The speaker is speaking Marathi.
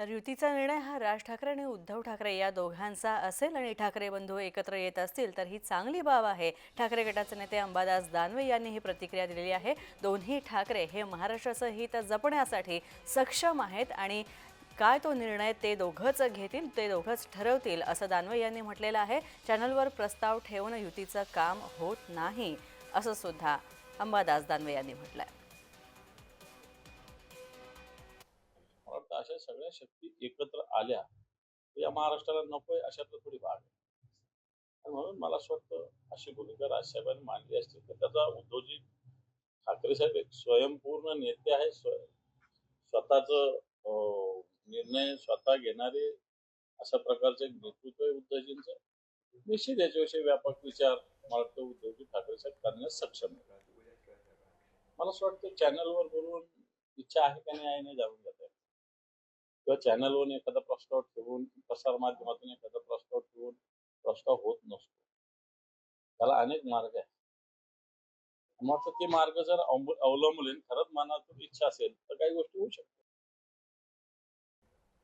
तर युतीचा निर्णय हा राज ठाकरे आणि उद्धव ठाकरे या दोघांचा असेल आणि ठाकरे बंधू एकत्र येत असतील तर ही चांगली बाब आहे. ठाकरे गटाचे नेते अंबादास दानवे यांनी ही प्रतिक्रिया दिलेली आहे. दोन्ही ठाकरे हे महाराष्ट्राचं हित जपण्यासाठी सक्षम आहेत आणि काय तो निर्णय ते दोघंच घेतील ते दोघंच ठरवतील असं दानवे यांनी म्हटलेलं आहे. चॅनलवर प्रस्ताव ठेवून युतीचं काम होत नाही असं सुद्धा अंबादास दानवे यांनी म्हटलं आहे सगळ्या शक्ती एकत्र आल्या या महाराष्ट्राला नकोय अशातलं थोडी भाग आहे. म्हणून मला असं वाटतं अशी भूमिका राजसाहेबांनी मांडली असती तर त्याचा उद्धवजी ठाकरे साहेब एक स्वयंपूर्ण नेते आहे स्वय स्वतःच निर्णय स्वतः घेणारे अशा प्रकारचं एक नेतृत्व आहे उद्धवजींचं. निश्चित याच्याविषयी व्यापक विचार मला वाटतं उद्धवजी ठाकरे साहेब करण्यास सक्षम मला असं वाटतं चॅनलवर बोलून इच्छा आहे का नाही आहे नाही जाणून घेता. किंवा चॅनलवरून एखादा प्रस्ताव ठेवून प्रसार माध्यमातून एखादा प्रस्ताव ठेवून प्रस्ताव होत नसतो. त्याला अनेक मार्ग आहेत. मग ते मार्ग जर अवलंबले खरंच मनातून इच्छा असेल तर काही गोष्टी होऊ शकतात.